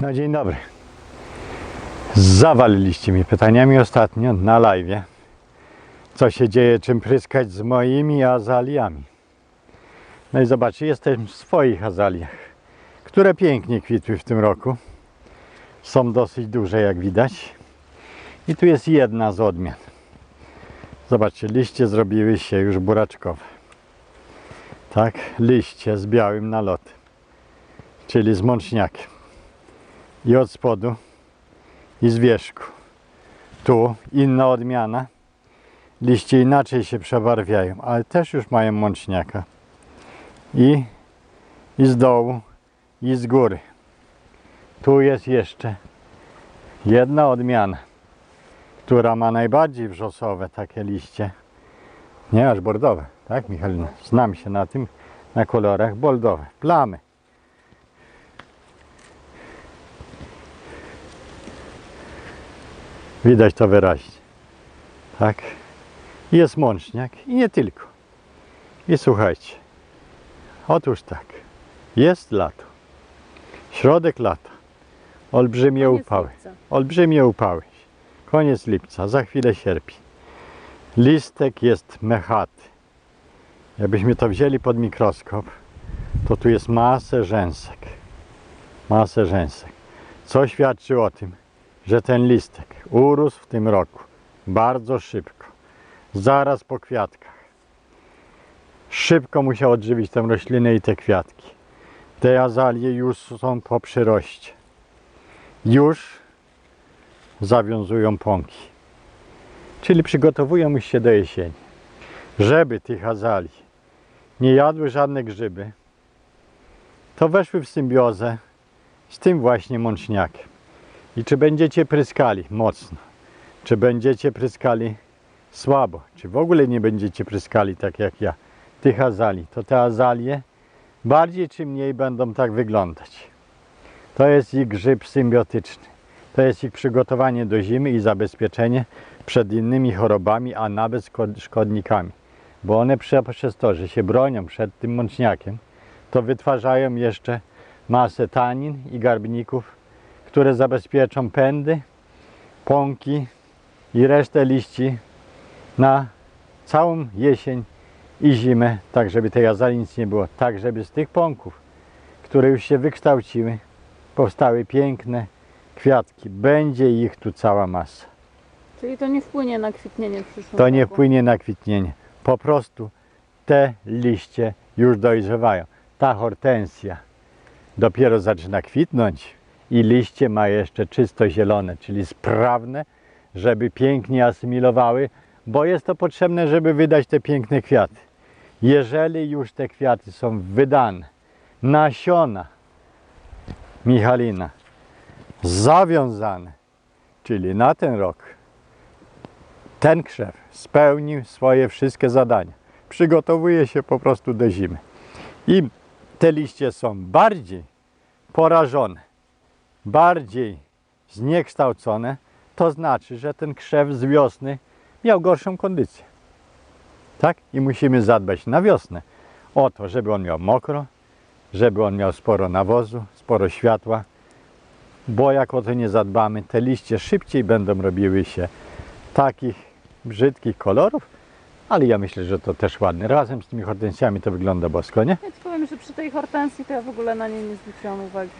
No dzień dobry. Zawaliliście mnie pytaniami ostatnio na live. Co się dzieje, czym pryskać z moimi azaliami. No i zobaczcie, jestem w swoich azaliach, które pięknie kwitły w tym roku. Są dosyć duże, jak widać. I tu jest jedna z odmian. Zobaczcie, liście zrobiły się już buraczkowe. Tak, liście z białym nalotem, czyli z mączniakiem i od spodu i z wierzchu. Tu inna odmiana. Liście inaczej się przebarwiają, ale też już mają mączniaka. I, i z dołu, i z góry. Tu jest jeszcze jedna odmiana, która ma najbardziej wrzosowe takie liście. Nie aż bordowe, tak Michalina? Znam się na tym, na kolorach bordowe. Plamy. Widać to wyraźnie. Tak. Jest mączniak i nie tylko. I słuchajcie. Otóż tak. Jest lato. Środek lata. Olbrzymie Koniec upały. lipca. Olbrzymie upały. Koniec lipca. Za chwilę sierpień. Listek jest mechaty. Jakbyśmy to wzięli pod mikroskop, to tu jest masę rzęsek. Masę rzęsek. Co świadczy o tym, że ten listek urósł w tym roku bardzo szybko, zaraz po kwiatkach. Szybko musiał odżywić tę roślinę i te kwiatki. Te azalie już są po przyroście. Już zawiązują pąki. Czyli przygotowują się do jesieni. Żeby tych azalii nie jadły żadne grzyby, to weszły w symbiozę z tym właśnie mączniakiem. I czy będziecie pryskali mocno, czy będziecie pryskali słabo, czy w ogóle nie będziecie pryskali tak jak ja tych azali, to te azalie bardziej czy mniej będą tak wyglądać. To jest ich grzyb symbiotyczny. To jest ich przygotowanie do zimy i zabezpieczenie przed innymi chorobami, a nawet szkod- szkodnikami. Bo one prze- przez to, że się bronią przed tym mączniakiem, to wytwarzają jeszcze masę tanin i garbników, które zabezpieczą pędy, pąki i resztę liści na całą jesień i zimę, tak żeby tej azali nic nie było, tak żeby z tych pąków, które już się wykształciły, powstały piękne kwiatki. Będzie ich tu cała masa. Czyli to nie wpłynie na kwitnienie w przyszłym To nie roku. wpłynie na kwitnienie. Po prostu te liście już dojrzewają. Ta hortensja dopiero zaczyna kwitnąć i liście ma jeszcze czysto zielone, czyli sprawne, żeby pięknie asymilowały, bo jest to potrzebne, żeby wydać te piękne kwiaty. Jeżeli już te kwiaty są wydane, nasiona Michalina zawiązane, czyli na ten rok, ten krzew spełnił swoje wszystkie zadania. Przygotowuje się po prostu do zimy. I te liście są bardziej porażone, bardziej zniekształcone, to znaczy, że ten krzew z wiosny miał gorszą kondycję. Tak? I musimy zadbać na wiosnę o to, żeby on miał mokro, żeby on miał sporo nawozu, sporo światła, bo jak o to nie zadbamy, te liście szybciej będą robiły się takich brzydkich kolorów, ale ja myślę, że to też ładne. Razem z tymi hortensjami to wygląda bosko, nie? Ja powiem, że przy tej hortensji to ja w ogóle na niej nie zwróciłam uwagi.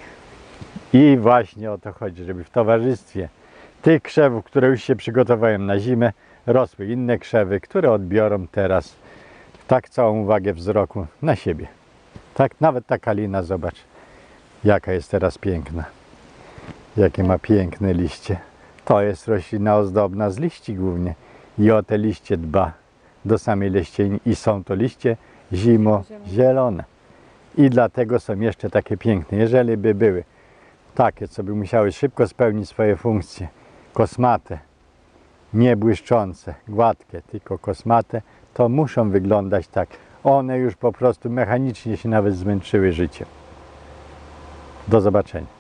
I właśnie o to chodzi, żeby w towarzystwie tych krzewów, które już się przygotowałem na zimę, rosły inne krzewy, które odbiorą teraz tak całą uwagę wzroku na siebie. Tak, nawet ta kalina, zobacz, jaka jest teraz piękna. Jakie ma piękne liście. To jest roślina ozdobna z liści głównie. I o te liście dba do samej liścieni. I są to liście zimo-zielone. I dlatego są jeszcze takie piękne. Jeżeli by były takie, co by musiały szybko spełnić swoje funkcje, kosmate, nie błyszczące, gładkie, tylko kosmate, to muszą wyglądać tak. One już po prostu mechanicznie się nawet zmęczyły życiem. Do zobaczenia.